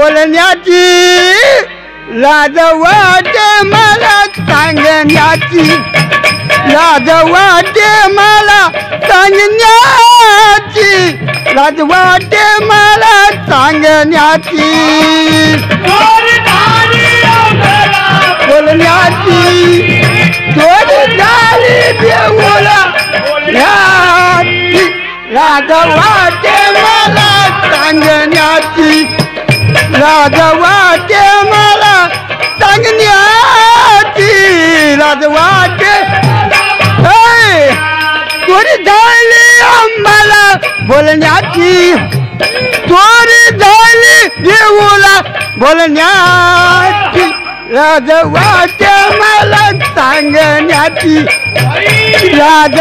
बोलण्याची लाज वाटे मला सांगण्याची लाज वाटे मला सांगण्याची लाज वाटे मला सांगण्याची. बोलण्याची बोलण्याची चोरी झाली देऊला बोलण्याची लाज मला सांगण्याची लाज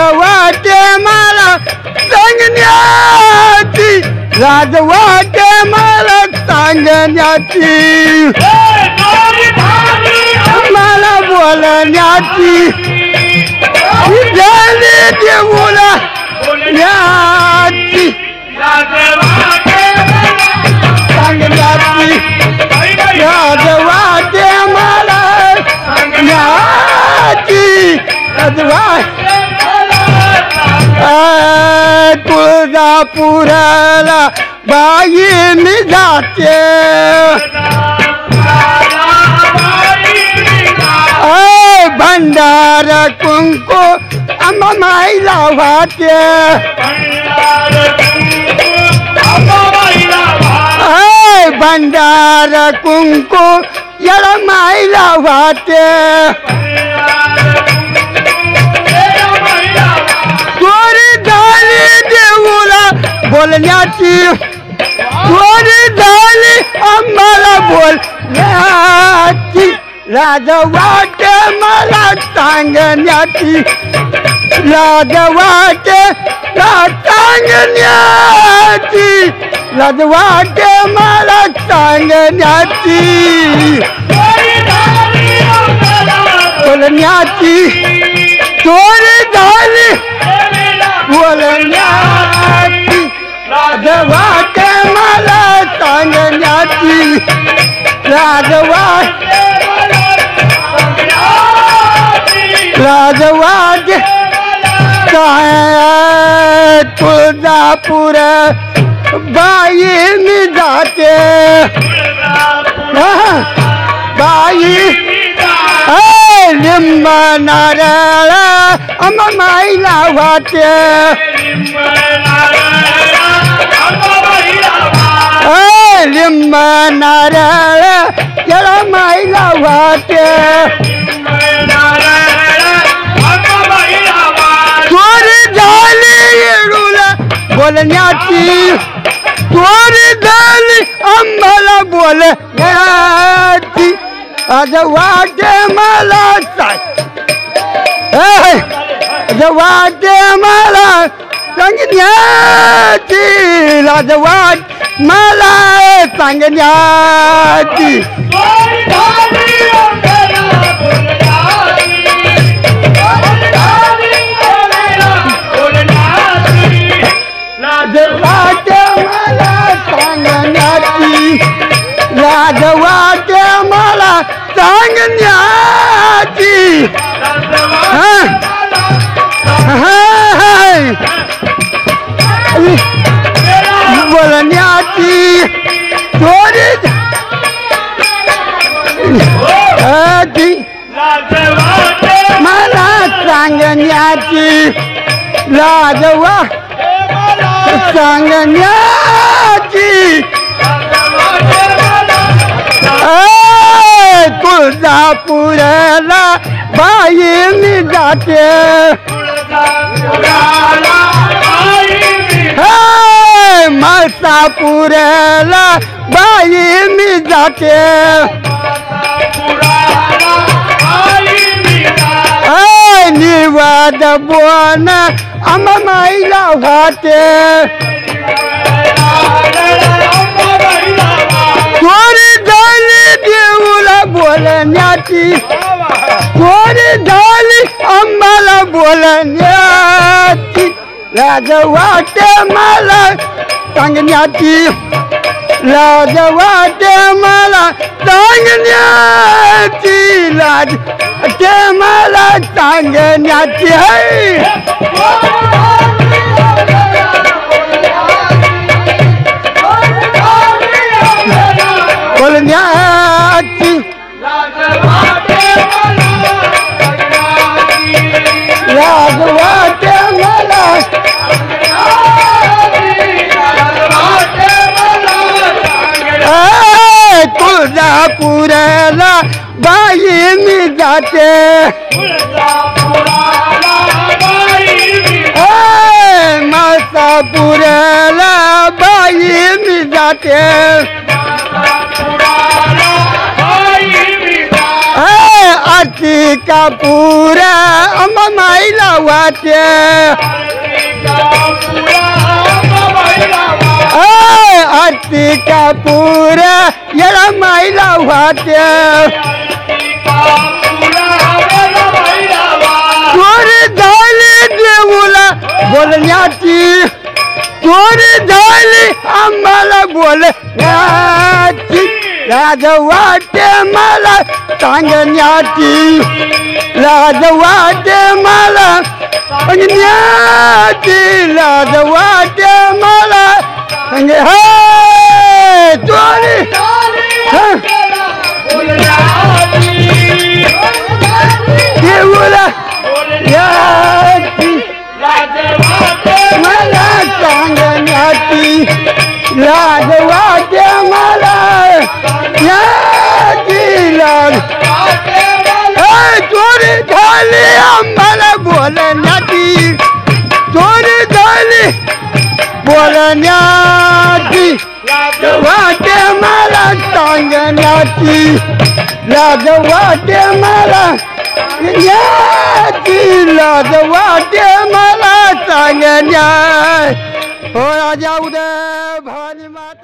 मला सांगण्याची लाज मला सांगण्याची. मला बोलण्याची. झाली देऊला लाज वाटे मला सांगण्याची लाज वाटे बाई जाते भंडार कुंकू माईला वाटे अय भंडार कुंकू याला माईला वाटे चोरी झाली देऊला बोलण्याची। चोरी झाली आम्हाला बोलण्याची। लाज वाटे मला सांगण्याची लाज वाटे ला सांगण्याची लाज वाटे मला सांगण्याची बोलण्याची चोरी झाली बोलण्याची लाज वाटे मला सांगण्याची लाज वाट काय बाई जाते बाई। ए, लिंब नारळ अम माईला वाटे लिंब नारळ याला वाटे बोलण्याची चोरी झाली आम्हाला बोलण्याची. आज वाटे मला सांग आज वाटे मला सांगण्याची. लाज वाट मला सांगण्याची. हा. हाय. बोलण्याची चोरी ती मला सांगण्याची लाज सांगण्याची तुळजापूरला बाई मी जाते हे, मळसापूरला बाई मी जाते ए, निवाद बोन आम माईला वाटे बोलण्याची चोरी झाली आम्हाला बोलण्याची लाज वाटे मला सांगण्याची लाज वाटे मला ते सांगण्याची आहे मी जाते ए, मासापुराला बाई मी जाते ए, आरती कापुरा माईला वाटे ए, आरती कापुरा याला माईला वाटे चोरी देऊला बोलण्याची चोरी झाली आम्हाला बोलण्याची लाज वाटे मला सांगण्याची लाज वाटे मला सांगण्याची लाज वाटे मला हं, चोरी झाली आम्हाला बोलण्याची. चोरी झाली बोलण्याची. वाटे मला सांगण्याची. लाज वाटे मला याची लाज वाटे मला सांगण्या हो राजा उदय भानी माता.